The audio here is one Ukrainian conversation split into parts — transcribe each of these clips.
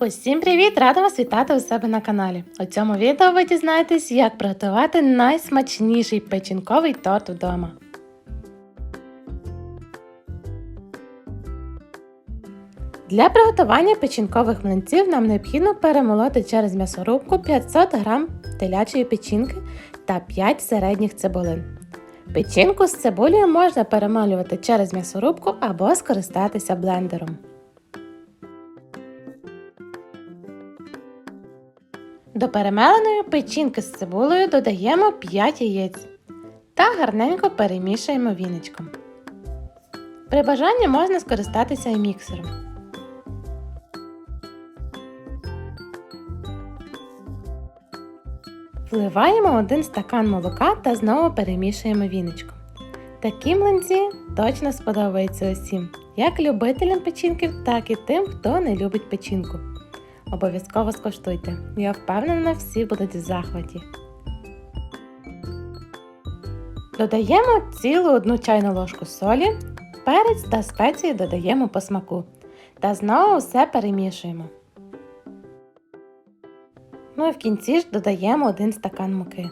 Усім привіт! Рада вас вітати у себе на каналі. У цьому відео ви дізнаєтесь, як приготувати найсмачніший печінковий торт вдома. Для приготування печінкових млинців нам необхідно перемолоти через м'ясорубку 500 г телячої печінки та 5 середніх цибулин. Печінку з цибулею можна перемалювати через м'ясорубку або скористатися блендером. До перемеленої печінки з цибулею додаємо 5 яєць та гарненько перемішуємо віничком. При бажанні можна скористатися і міксером. Вливаємо 1 стакан молока та знову перемішуємо віничком. Такі млинці точно сподобаються усім, як любителям печінків, так і тим, хто не любить печінку. Обов'язково скуштуйте. Я впевнена, всі будуть в захваті. Додаємо цілу одну чайну ложку солі, перець та спеції додаємо по смаку. Та знову все перемішуємо. Ну і в кінці ж додаємо один стакан муки.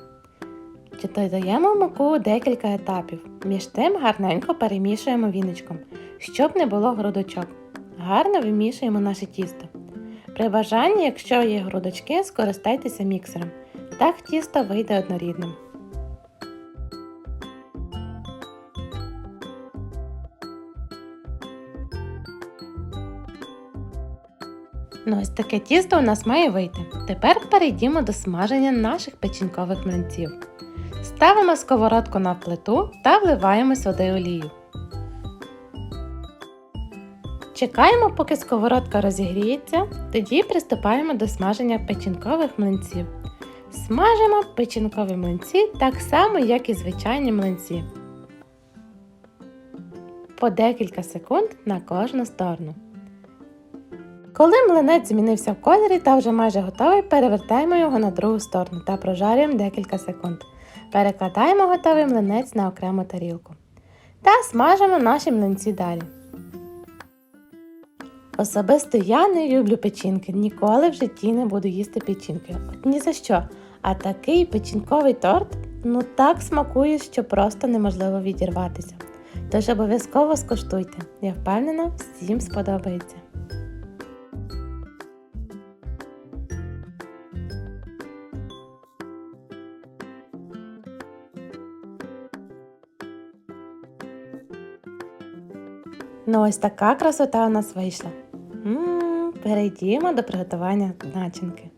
Чи додаємо муку декілька етапів. Між тим гарненько перемішуємо віничком, щоб не було грудочок. Гарно вимішуємо наше тісто. При бажанні, якщо є грудочки, скористайтеся міксером. Так тісто вийде однорідним. Ну ось таке тісто у нас має вийти. Тепер перейдімо до смаження наших печінкових млинців. Ставимо сковородку на плиту та вливаємо сюди олію. Чекаємо, поки сковородка розігріється, тоді приступаємо до смаження печінкових млинців. Смажимо печінкові млинці так само, як і звичайні млинці. По декілька секунд на кожну сторону. Коли млинець змінився в кольорі та вже майже готовий, перевертаємо його на другу сторону та прожарюємо декілька секунд. Перекладаємо готовий млинець на окрему тарілку. Та смажимо наші млинці далі. Особисто я не люблю печінки, ніколи в житті не буду їсти печінки. От ні за що. А такий печінковий торт ну так смакує, що просто неможливо відірватися. Тож обов'язково скуштуйте. Я впевнена, всім сподобається. Ну ось така красота у нас вийшла. Перейдімо до приготування начинки.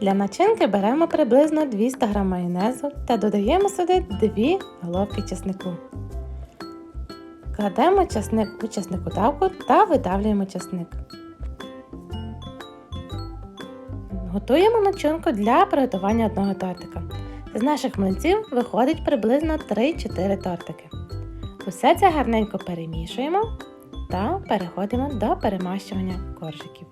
Для начинки беремо приблизно 200 г майонезу та додаємо сюди 2 головки чеснику. Кладемо чесник у чесникодавку та видавлюємо чесник. Готуємо начинку для приготування одного тортика. З наших млинців виходить приблизно 3-4 тортики. Усе це гарненько перемішуємо та переходимо до перемащування коржиків.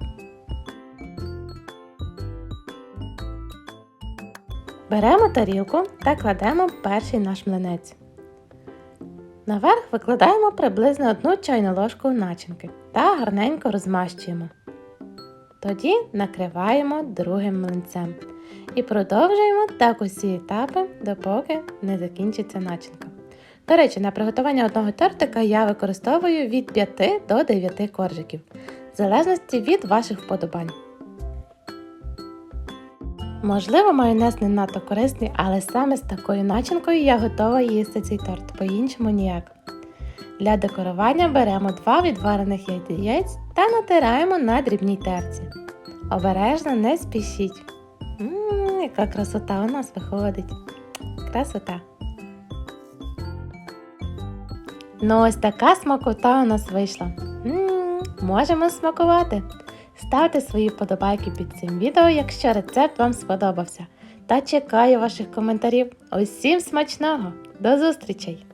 Беремо тарілку та кладемо перший наш млинець. Наверх викладаємо приблизно одну чайну ложку начинки та гарненько розмащуємо. Тоді накриваємо другим млинцем і продовжуємо так усі етапи, допоки не закінчиться начинка. До речі, на приготування одного тортика я використовую від 5 до 9 коржиків, в залежності від ваших вподобань. Можливо, майонез не надто корисний, але саме з такою начинкою я готова їсти цей торт, по-іншому ніяк. Для декорування беремо 2 відварених яєць та натираємо на дрібній терці. Обережно не спішіть. Ммм, яка красота у нас виходить. Красота! Ну ось така смакота у нас вийшла. М-м, можемо смакувати. Ставте свої вподобайки під цим відео, якщо рецепт вам сподобався. Та чекаю ваших коментарів. Усім смачного! До зустрічей!